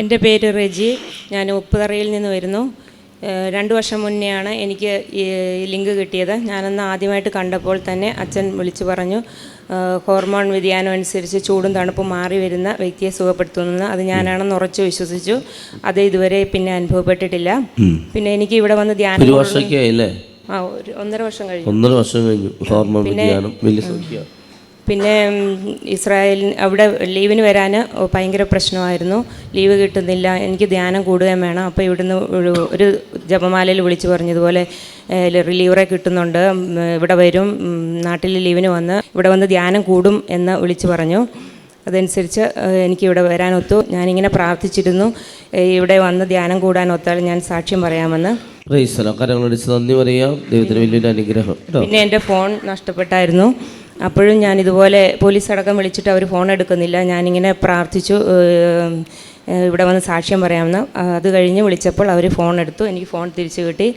എന്റെ പേര് റെജി. ഞാൻ ഉപ്പുതറയിൽ നിന്ന് വരുന്നു. രണ്ട് വർഷം മുന്നെയാണ് എനിക്ക് ഈ ലിങ്ക് കിട്ടിയത്. ഞാനന്ന് ആദ്യമായിട്ട് കണ്ടപ്പോൾ തന്നെ അച്ഛൻ വിളിച്ചു പറഞ്ഞു ഹോർമോൺ വ്യതിയാനം അനുസരിച്ച് ചൂടും തണുപ്പും മാറി വരുന്ന വ്യക്തിയെ സുഖപ്പെടുത്തുന്നത് അത് ഞാനാണെന്ന് ഉറച്ചു വിശ്വസിച്ചു. അത് ഇതുവരെ പിന്നെ അനുഭവപ്പെട്ടിട്ടില്ല. പിന്നെ എനിക്ക് ഇവിടെ വന്ന് ധ്യാനം ഒന്നര വർഷം കഴിഞ്ഞു. ഒന്നര വർഷം കഴിഞ്ഞു. ഹോർമോൺ വ്യതിയാനം. വലിയ പിന്നെ ഇസ്രായേൽ അവിടെ ലീവിന് വരാൻ ഭയങ്കര പ്രശ്നമായിരുന്നു. ലീവ് കിട്ടുന്നില്ല എനിക്ക് ധ്യാനം കൂടുകയും വേണം. അപ്പോൾ ഇവിടുന്ന് ഒരു ജപമാലയിൽ വിളിച്ചു പറഞ്ഞതുപോലെ റിലീവറെ കിട്ടുന്നുണ്ട്. ഇവിടെ വരും. നാട്ടിൽ ലീവിന് വന്ന് ഇവിടെ വന്ന് ധ്യാനം കൂടും എന്ന് വിളിച്ചു പറഞ്ഞു. അതനുസരിച്ച് എനിക്കിവിടെ വരാനൊത്തു ഞാനിങ്ങനെ പ്രാർത്ഥിച്ചിരുന്നു. ഇവിടെ വന്ന് ധ്യാനം കൂടാൻ ഒത്താൽ ഞാൻ സാക്ഷ്യം പറയാമെന്ന്. റൈസല കരങ്ങളടിച്ച് നന്ദി പറയാം. ദൈവത്തിന് വലിയൊരു അനുഗ്രഹം. പിന്നെ എന്റെ ഫോൺ നഷ്ടപ്പെട്ടായിരുന്നു. അപ്പോഴും ഞാൻ ഇതുപോലെ പോലീസ് അടക്കം വിളിച്ചിട്ട് അവർ ഫോൺ എടുക്കുന്നില്ല. ഞാനിങ്ങനെ പ്രാർത്ഥിച്ചു ഇവിടെ വന്ന് സാക്ഷ്യം പറയാമെന്ന്. അത് കഴിഞ്ഞ് വിളിച്ചപ്പോൾ അവർ ഫോൺ എടുത്തു. എനിക്ക് ഫോൺ തിരിച്ചു കിട്ടി.